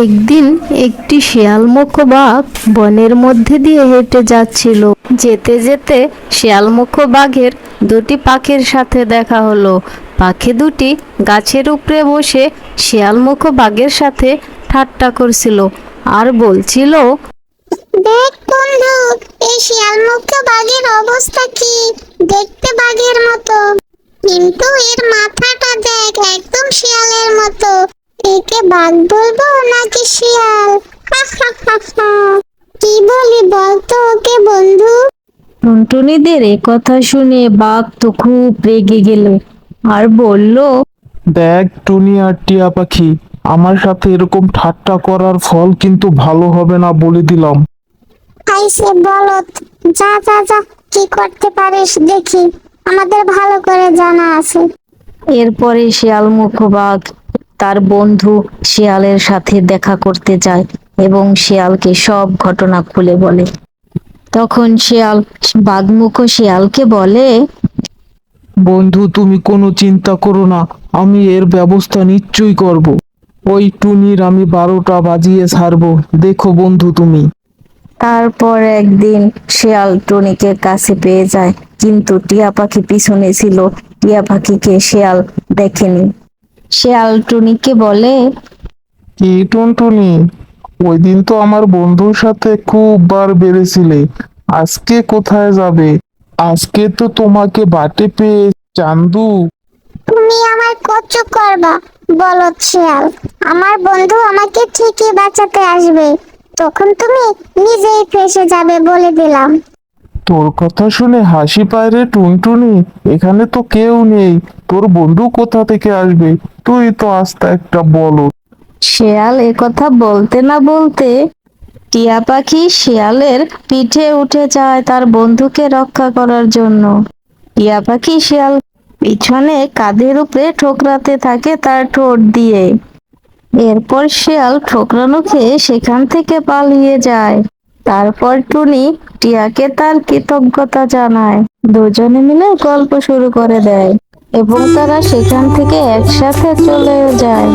একদিন একটি শিয়ালমুখ বাঘ বনের মধ্যে দিয়ে হেঁটে যাচ্ছিল। যেতে যেতে শিয়ালমুখ বাঘের দুটি পাখির সাথে দেখা হলো। পাখি দুটি গাছের উপরে বসে শিয়ালমুখ বাঘের সাথে ঠাট্টা করছিল আর বলছিল, দেখ বন্ধু এই শিয়াল মুখ্য বাঘের অবস্থা কি দেখতে বাঘের মতো কিন্তু এর মাথাটা দেখ একদম শিয়ালের মতো একে বাঘ বলব নাকি শিয়াল। কি বলি বলতো ওকে বন্ধু? টুনটুনিদের এ কথা শুনে বাঘ তো খুব রেগে গেল আর বলল দেখ টুনি আর টিয়া পাখি আমার সাথে এরকম ঠাট্টা করার ফল কিন্তু ভালো হবে না বলে দিলাম। আইসে বলত যা যা যা কি করতে পারিস দেখি আমাদের ভালো করে জানা আছে। এরপরে শিয়াল মুখ বাঘ তার বন্ধু শিয়ালের সাথে দেখা করতে যায় এবং শিয়ালকে সব ঘটনা খুলে বলে। তখন শিয়াল বাঘমুখ শিয়ালকে বলে বন্ধু তুমি কোনো চিন্তা করো না আমি এর ব্যবস্থা নিশ্চয়ই করব। ওই টুনির আমি বারোটা বাজিয়ে ছাড়বো দেখো বন্ধু তুমি। তারপর একদিন শিয়াল টুনিকে কাছে পেয়ে যায় কিন্তু টিয়া পাখি পিছনে ছিল। টিয়া পাখিকে শিয়াল দেখেনি। শিয়াল টুনিকে বলে কি টুনটুনি? ওই দিন তো আমার বন্ধুর সাথে খুব বার বেড়েছিলে। আজকে কোথায় যাবে? আজকে তো তোমাকে বাটে পেয়ে চান্দু। তুমি আমার কচু করবা বলত শিয়াল। আমার বন্ধু আমাকে ঠিকই বাঁচাতে আসবে। তখন তুমি নিজেই ফেসে যাবে বলে দিলাম। তোর কথা শুনে হাসি পায় রে টুনটুনি, এখানে তো কেউ নেই, তোর বন্ধু কোথা থেকে আসবে? তুই তো আস্তে একটা বলো শিয়াল কথা বলতে না বলতে টিয়া পাখি শিয়ালের পিঠে উঠে যায় তার বন্ধুকে রক্ষা করার জন্য। টিয়া পাখি শিয়াল পিছনে কাঁধের উপরে ঠোকরাতে থাকে তার ঠোঁট দিয়ে। এরপর শিয়াল ঠোকরানো খেয়ে সেখান থেকে পালিয়ে যায়। তারপর টুনি টিয়াকে তার কৃতজ্ঞতা জানায়। দুজনে মিলে গল্প শুরু করে দেয় এবং তারা সেখান থেকে একসাথে চলে যায়।